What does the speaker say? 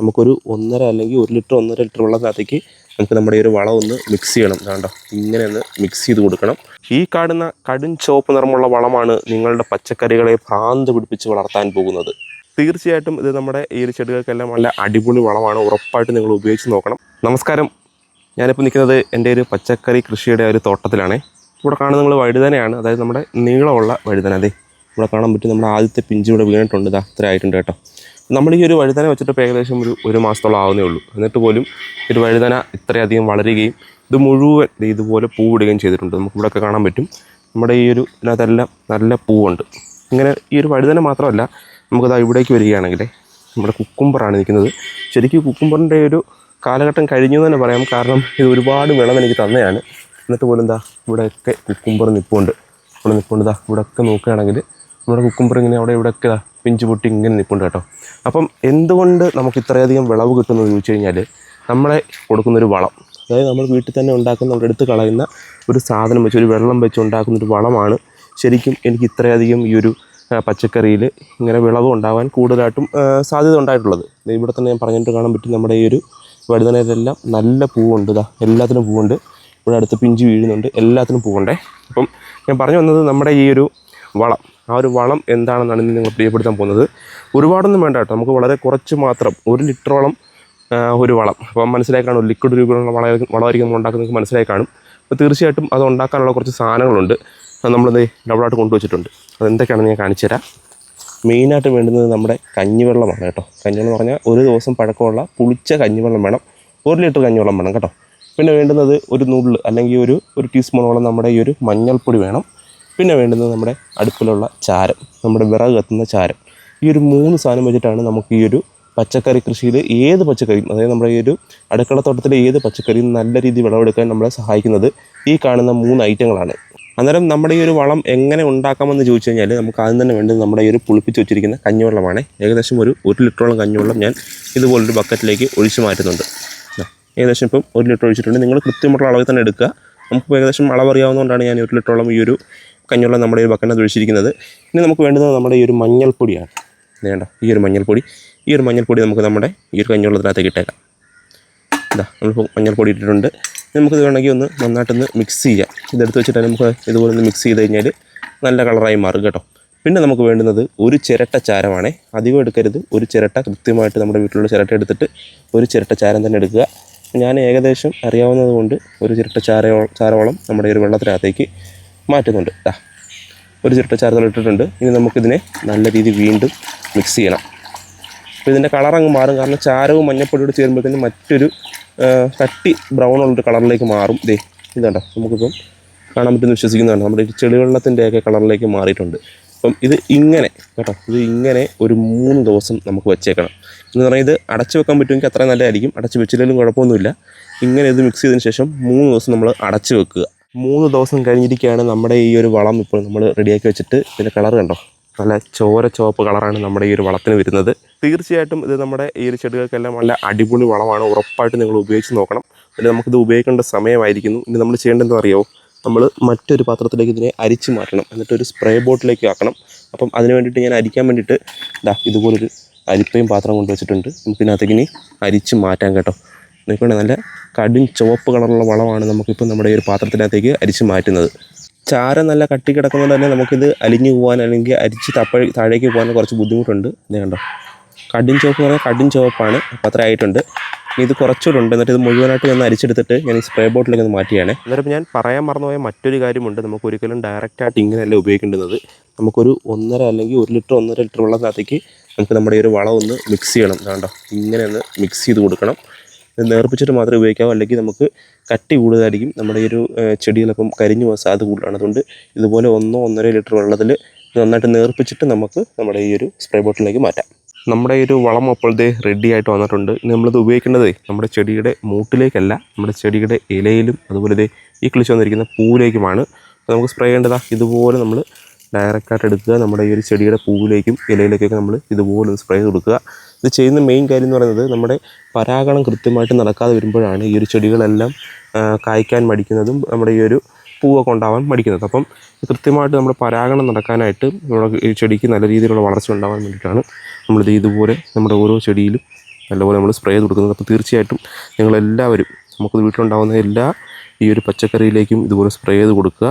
നമുക്കൊരു ഒന്നര അല്ലെങ്കിൽ ഒരു ലിറ്റർ ഒന്നര ലിറ്റർ വെള്ളത്തിനകത്തേക്ക് നമുക്ക് നമ്മുടെ ഈ ഒരു വളം ഒന്ന് മിക്സ് ചെയ്യണം. കണ്ടോ? ഇങ്ങനെ ഒന്ന് മിക്സ് ചെയ്ത് കൊടുക്കണം. ഈ കാണുന്ന കടും ചുവപ്പ് നിറമുള്ള വളമാണ് നിങ്ങളുടെ പച്ചക്കറികളെ ഭ്രാന്ത് പിടിപ്പിച്ച് വളർത്താൻ പോകുന്നത്. തീർച്ചയായിട്ടും ഇത് നമ്മുടെ ഈ ഒരു ചെടികൾക്കെല്ലാം നല്ല അടിപൊളി വളമാണ്. ഉറപ്പായിട്ട് നിങ്ങൾ ഉപയോഗിച്ച് നോക്കണം. നമസ്കാരം. ഞാനിപ്പോൾ നിൽക്കുന്നത് എന്റെ ഒരു പച്ചക്കറി കൃഷിയുടെ ഒരു തോട്ടത്തിലാണ്. ഇവിടെ കാണുന്ന നിങ്ങൾ വഴുതനയാണ്. അതായത് നമ്മുടെ നീളമുള്ള വഴുതന. അതെ ഇവിടെ കാണാൻ പറ്റും നമ്മുടെ ആദ്യത്തെ പിഞ്ച് ഇവിടെ വീണിട്ടുണ്ട്. ഇതാ അത്ര ആയിട്ടുണ്ട് കേട്ടോ. നമ്മൾ ഈ ഒരു വഴുതന വെച്ചിട്ട് ഏകദേശം ഒരു ഒരു മാസത്തോളം ആവുന്നേ ഉള്ളൂ. എന്നിട്ട് പോലും ഒരു വഴുതന ഇത്രയധികം വളരുകയും ഇത് മുഴുവൻ ഇതുപോലെ പൂവിടുകയും ചെയ്തിട്ടുണ്ട്. നമുക്ക് ഇവിടെയൊക്കെ കാണാൻ പറ്റും. നമ്മുടെ ഈ ഒരു ഇതിനകത്തെല്ലാം നല്ല പൂവുണ്ട്. ഇങ്ങനെ ഈ ഒരു വഴുതന മാത്രമല്ല നമുക്കത് ഇവിടേക്ക് വരികയാണെങ്കിൽ നമ്മുടെ കുക്കുംബറാണ് നിൽക്കുന്നത്. ശരിക്കും കുക്കുംബറിന്റെ ഒരു കാലഘട്ടം കഴിഞ്ഞു തന്നെ പറയാം. കാരണം ഇത് ഒരുപാട് വിളവ് എനിക്ക് തന്നെയാണ്. എന്നിട്ട് പോലും എന്താ ഇവിടെയൊക്കെ കുക്കുംബർ നിൽപ്പുണ്ട് നമ്മൾ നിൽപ്പുണ്ട് ഇതാ ഇവിടെയൊക്കെ നോക്കുകയാണെങ്കിൽ നമ്മുടെ കുക്കുംബർ ഇങ്ങനെ അവിടെ ഇവിടെയൊക്കെ പിഞ്ച് പൊട്ടി ഇങ്ങനെ നിൽപ്പുണ്ട് കേട്ടോ. അപ്പം എന്തുകൊണ്ട് നമുക്ക് ഇത്രയധികം വിളവ് കിട്ടുന്നത് ചോദിച്ചു കഴിഞ്ഞാൽ നമ്മളെ കൊടുക്കുന്നൊരു വളം അതായത് നമ്മൾ വീട്ടിൽ തന്നെ ഉണ്ടാക്കുന്ന നമ്മുടെ എടുത്ത് കളയുന്ന ഒരു സാധനം വെച്ച് ഒരു വെള്ളം വെച്ച് ഉണ്ടാക്കുന്ന ഒരു വളമാണ് ശരിക്കും എനിക്ക് ഇത്രയധികം ഈ ഒരു പച്ചക്കറിയിൽ ഇങ്ങനെ വിളവ് ഉണ്ടാവാൻ കൂടുതലായിട്ടും സാധ്യത ഉണ്ടായിട്ടുള്ളത്. ഇവിടെ തന്നെ ഞാൻ പറഞ്ഞിട്ട് കാണാൻ പറ്റും നമ്മുടെ ഈ ഒരു വഴുതനയിലെല്ലാം നല്ല പൂവുണ്ട് ഇതാ എല്ലാത്തിനും പൂവുണ്ട്. ഇവിടെ അടുത്ത് പിഞ്ച് വീഴുന്നുണ്ട്. എല്ലാത്തിനും പൂവുണ്ടേ. അപ്പം ഞാൻ പറഞ്ഞു വന്നത് നമ്മുടെ ഈ ഒരു വളം ആ ഒരു വളം എന്താണെന്നാണ് ഇന്ന് നിങ്ങൾ പ്രിയപ്പെടുത്താൻ പോകുന്നത്. ഒരുപാടൊന്നും വേണ്ട കേട്ടോ. നമുക്ക് വളരെ കുറച്ച് മാത്രം ഒരു ലിറ്ററോളം ഒരു വളം. അപ്പം മനസ്സിലായി കാണും ലിക്വിഡ് രൂപത്തിലുള്ള വള വളമായിരിക്കും നമ്മൾ ഉണ്ടാക്കുന്നത് മനസ്സിലായി കാണും. അപ്പോൾ തീർച്ചയായിട്ടും അത് ഉണ്ടാക്കാനുള്ള കുറച്ച് സാധനങ്ങളുണ്ട്. അത് നമ്മളത് ഡബിളായിട്ട് കൊണ്ടുവച്ചിട്ടുണ്ട്. അതെന്തൊക്കെയാണെന്ന് ഞാൻ കാണിച്ചു തരാം മെയിനായിട്ട് വേണ്ടുന്നത് നമ്മുടെ കഞ്ഞിവെള്ളമാണ് കേട്ടോ. കഞ്ഞിവെള്ളം എന്ന് പറഞ്ഞാൽ ഒരു ദിവസം പഴക്കമുള്ള പുളിച്ച കഞ്ഞിവെള്ളം വേണം. ഒരു ലിറ്റർ കഞ്ഞിവെള്ളം വേണം കേട്ടോ. പിന്നെ വേണ്ടുന്നത് ഒരു നുള്ള് അല്ലെങ്കിൽ ഒരു ഒരു ടീസ്പൂണോളം നമ്മുടെ ഈ ഒരു മഞ്ഞൾപ്പൊടി വേണം. പിന്നെ വേണ്ടുന്നത് നമ്മുടെ അടുപ്പിലുള്ള ചാരം നമ്മുടെ വിറക് കത്തുന്ന ചാരം. ഈ ഒരു മൂന്ന് സാധനം വെച്ചിട്ടാണ് നമുക്ക് ഈ ഒരു പച്ചക്കറി കൃഷിയിൽ ഏത് പച്ചക്കറിയും അതായത് നമ്മുടെ ഈ ഒരു അടുക്കളത്തോട്ടത്തിലെ ഏത് പച്ചക്കറിയും നല്ല രീതിയിൽ വിളവെടുക്കാൻ നമ്മളെ സഹായിക്കുന്നത് ഈ കാണുന്ന മൂന്ന് ഐറ്റങ്ങളാണ്. അന്നേരം നമ്മുടെ ഈ ഒരു വളം എങ്ങനെ ഉണ്ടാക്കാമെന്ന് ചോദിച്ചു കഴിഞ്ഞാൽ നമുക്ക് ആദ്യം തന്നെ വേണ്ടത് നമ്മുടെ ഈ ഒരു പുളിപ്പിച്ച് വെച്ചിരിക്കുന്ന കഞ്ഞിവെള്ളമാണ്. ഏകദേശം ഒരു ഒരു ലിറ്ററോളം കഞ്ഞിവെള്ളം ഞാൻ ഇതുപോലൊരു ബക്കറ്റിലേക്ക് ഒഴിച്ചു മാറ്റുന്നുണ്ട്. ഏകദേശം ഇപ്പം ഒരു ലിറ്റർ ഒഴിച്ചിട്ടുണ്ട്. നിങ്ങൾ കൃത്യമായിട്ടുള്ള അളവിൽ തന്നെ എടുക്കുക. നമുക്ക് ഏകദേശം അളവറിയാവുന്നതുകൊണ്ടാണ് ഞാൻ ഒരു ലിറ്ററോളം ഈ ഒരു കഞ്ഞിവെള്ളം നമ്മുടെ ഈ ബക്കറ്റിനകത്ത് ഒഴിച്ചിരിക്കുന്നത് ഇനി നമുക്ക് വേണ്ടത് നമ്മുടെ ഈ ഒരു മഞ്ഞൾപ്പൊടിയാണ്. വേണ്ട ഈ ഒരു മഞ്ഞൾപ്പൊടി. ഈ ഒരു മഞ്ഞൾപ്പൊടി നമുക്ക് നമ്മുടെ ഈ ഒരു കഞ്ഞുള്ളതിനകത്തേക്ക് ഇട്ടേക്കാം. ഇതാ നമ്മളിപ്പോൾ മഞ്ഞൾപ്പൊടി ഇട്ടിട്ടുണ്ട്. നമുക്കിത് വേണമെങ്കിൽ ഒന്ന് നന്നായിട്ടൊന്ന് മിക്സ് ചെയ്യാം. ഇതെടുത്ത് വെച്ചിട്ട് നമുക്ക് ഇതുപോലെ ഒന്ന് മിക്സ് ചെയ്ത് കഴിഞ്ഞാൽ നല്ല കളറായി മാറും കേട്ടോ. പിന്നെ നമുക്ക് വേണ്ടുന്നത് ഒരു ചിരട്ട ചാരമാണേ. അധികം എടുക്കരുത്. ഒരു ചിരട്ട കൃത്യമായിട്ട് നമ്മുടെ വീട്ടിലുള്ള ചിരട്ട എടുത്തിട്ട് ഒരു ചിരട്ട ചാരം തന്നെ എടുക്കുക. ഞാൻ ഏകദേശം അറിയാവുന്നത് കൊണ്ട് ഒരു ചിരട്ട ചാരോ ചാരോളം നമ്മുടെ ഒരു വെള്ളത്തിനകത്തേക്ക് മാറ്റുന്നുണ്ട്. ഒരു ചിരട്ട ചാരത്തോളം ഇട്ടിട്ടുണ്ട്. ഇനി നമുക്കിതിനെ നല്ല രീതിയിൽ വീണ്ടും മിക്സ് ചെയ്യണം. അപ്പോൾ ഇതിന്റെ കളർ അങ്ങ് മാറും. കാരണം ചാരവും മഞ്ഞപ്പൊടിയോട് ചേരുമ്പോഴത്തേനും മറ്റൊരു കട്ടി ബ്രൗൺ ഉള്ളൊരു കളറിലേക്ക് മാറും. ദേ ഇതുണ്ടോ നമുക്കിപ്പം കാണാൻ പറ്റുന്ന വിശ്വസിക്കുന്നതാണ് നമ്മുടെ ഈ ചെളിവെള്ളത്തിന്റെയൊക്കെ കളറിലേക്ക് മാറിയിട്ടുണ്ട്. അപ്പം ഇത് ഇങ്ങനെ കേട്ടോ? ഇത് ഇങ്ങനെ ഒരു മൂന്ന് ദിവസം നമുക്ക് വെച്ചേക്കണം. എന്ന് പറഞ്ഞാൽ ഇത് അടച്ചു വെക്കാൻ പറ്റുമെങ്കിൽ അത്ര നല്ലതായിരിക്കും. അടച്ചു വെച്ചില്ലെങ്കിലും കുഴപ്പമൊന്നുമില്ല. ഇങ്ങനെ ഇത് മിക്സ് ചെയ്തതിന് ശേഷം മൂന്ന് ദിവസം നമ്മൾ അടച്ചു വെക്കുക. മൂന്ന് ദിവസം കഴിഞ്ഞിരിക്കുകയാണ് നമ്മുടെ ഈ ഒരു വളം ഇപ്പോൾ നമ്മൾ റെഡിയാക്കി വെച്ചിട്ട് ഇതിന്റെ കളർ കണ്ടോ? നല്ല ചോര ചുവപ്പ് കളറാണ് നമ്മുടെ ഈ ഒരു വളത്തിന് വരുന്നത്. തീർച്ചയായിട്ടും ഇത് നമ്മുടെ ഈ ഒരു ചെടികൾക്കെല്ലാം നല്ല അടിപൊളി വളമാണ്. ഉറപ്പായിട്ട് നിങ്ങൾ ഉപയോഗിച്ച് നോക്കണം. പിന്നെ നമുക്കിത് ഉപയോഗിക്കേണ്ട സമയമായിരിക്കുന്നു. ഇനി നമ്മൾ ചെയ്യേണ്ടതെന്ന് അറിയാമോ നമ്മൾ മറ്റൊരു പാത്രത്തിലേക്ക് ഇതിനെ അരിച്ച് മാറ്റണം. എന്നിട്ട് ഒരു സ്പ്രേ ബോട്ടിലേക്ക് ആക്കണം. അപ്പം അതിന് വേണ്ടിയിട്ട് ഞാൻ അരിക്കാൻ വേണ്ടിയിട്ട് ഇതാ ഇതുപോലൊരു അരിപ്പയും പാത്രം കൊണ്ട് വെച്ചിട്ടുണ്ട്. നമുക്ക് ഇതിനകത്തേക്ക് ഇനി അരിച്ച് മാറ്റാം കേട്ടോ. നോക്കുകയാണെങ്കിൽ നല്ല കടും ചുവപ്പ് കളറുള്ള വളമാണ് നമുക്കിപ്പോൾ നമ്മുടെ ഈ ഒരു പാത്രത്തിനകത്തേക്ക് അരിച്ച് മാറ്റുന്നത്. ചാരം നല്ല കട്ടി കിടക്കുന്നതുകൊണ്ട് തന്നെ നമുക്കിത് അലിഞ്ഞു പോകാൻ അല്ലെങ്കിൽ അരിച്ച് തപ്പ താഴേക്ക് പോകാൻ കുറച്ച് ബുദ്ധിമുട്ടുണ്ട്. ഇത് കണ്ടോ? കടും ചുവപ്പ് എന്ന് പറഞ്ഞാൽ കടും ചുവപ്പാണ്. അത്ര ആയിട്ടുണ്ട്. ഇത് കുറച്ചുകൂടെ ഉണ്ട്. എന്നിട്ട് ഇത് മുഴുവനായിട്ട് ഞാൻ അരിച്ചെടുത്തിട്ട് ഞാൻ ഈ സ്പ്രേ ബോട്ടിലേക്ക് ഒന്ന് മാറ്റിയാണ് അന്നേരം ഞാൻ പറയാൻ മറന്നുപോയ മറ്റൊരു കാര്യമുണ്ട്. നമുക്ക് ഒരിക്കലും ഡയറക്റ്റായിട്ട് ഇങ്ങനെയല്ല ഉപയോഗിക്കേണ്ടത് നമുക്കൊരു ഒന്നര അല്ലെങ്കിൽ ഒരു ലിറ്റർ ഒന്നര ലിറ്റർ വെള്ളത്തിനകത്തേക്ക് നമുക്ക് നമ്മുടെ ഈ ഒരു വളം ഒന്ന് മിക്സ് ചെയ്യണം. വേണ്ട ഇങ്ങനെ ഒന്ന് മിക്സ് ചെയ്ത് കൊടുക്കണം. നേർപ്പിച്ചിട്ട് മാത്രമേ ഉപയോഗിക്കാവൂ. അല്ലെങ്കിൽ നമുക്ക് കട്ടി കൂടുതലായിരിക്കും. നമ്മുടെ ഈ ഒരു ചെടികളപ്പം കരിഞ്ഞു പോകാൻ സാധ്യത കൂടുതലാണ്. അതുകൊണ്ട് ഇതുപോലെ ഒന്നോ ഒന്നര ലിറ്റർ വെള്ളത്തിൽ നന്നായിട്ട് നേർപ്പിച്ചിട്ട് നമുക്ക് നമ്മുടെ ഈ ഒരു സ്പ്രേ ബോട്ടിലേക്ക് മാറ്റാം. നമ്മുടെ ഈ ഒരു വളം അപ്പോഴത്തെ റെഡി ആയിട്ട് വന്നിട്ടുണ്ട്. ഇനി നമ്മളിത് ഉപയോഗിക്കേണ്ടത് നമ്മുടെ ചെടിയുടെ മൂട്ടിലേക്കല്ല നമ്മുടെ ചെടിയുടെ ഇലയിലും അതുപോലെ ഈ കിളിച്ച് വന്നിരിക്കുന്ന പൂവിലേക്കുമാണ്. നമുക്ക് സ്പ്രേ ചെയ്യേണ്ടതാ. ഇതുപോലെ നമ്മൾ ഡയറക്റ്റായിട്ട് എടുക്കുക. നമ്മുടെ ഈ ഒരു ചെടിയുടെ പൂവിലേക്കും ഇലയിലേക്കൊക്കെ നമ്മൾ ഇതുപോലെ സ്പ്രേ കൊടുക്കുക. ഇത് ചെയ്യുന്ന മെയിൻ കാര്യം എന്ന് പറയുന്നത് നമ്മുടെ പരാഗണം കൃത്യമായിട്ട് നടക്കാതെ വരുമ്പോഴാണ് ഈ ഒരു ചെടികളെല്ലാം കായ്ക്കാൻ മടിക്കുന്നതും നമ്മുടെ ഈ ഒരു പൂവൊക്കെ ഉണ്ടാവാൻ മടിക്കുന്നത്. അപ്പം കൃത്യമായിട്ട് നമ്മുടെ പരാഗണം നടക്കാനായിട്ട് നമ്മുടെ ഈ ചെടിക്ക് നല്ല രീതിയിലുള്ള വളർച്ച ഉണ്ടാവാൻ വേണ്ടിയിട്ടാണ് നമ്മളിത് ഇതുപോലെ നമ്മുടെ ഓരോ ചെടിയിലും നല്ലപോലെ നമ്മൾ സ്പ്രേ കൊടുക്കുന്നത്. അപ്പോൾ തീർച്ചയായിട്ടും നിങ്ങളെല്ലാവരും നമുക്ക് വീട്ടിലുണ്ടാകുന്ന എല്ലാ ഈ ഒരു പച്ചക്കറിയിലേക്കും ഇതുപോലെ സ്പ്രേ ചെയ്ത് കൊടുക്കുക.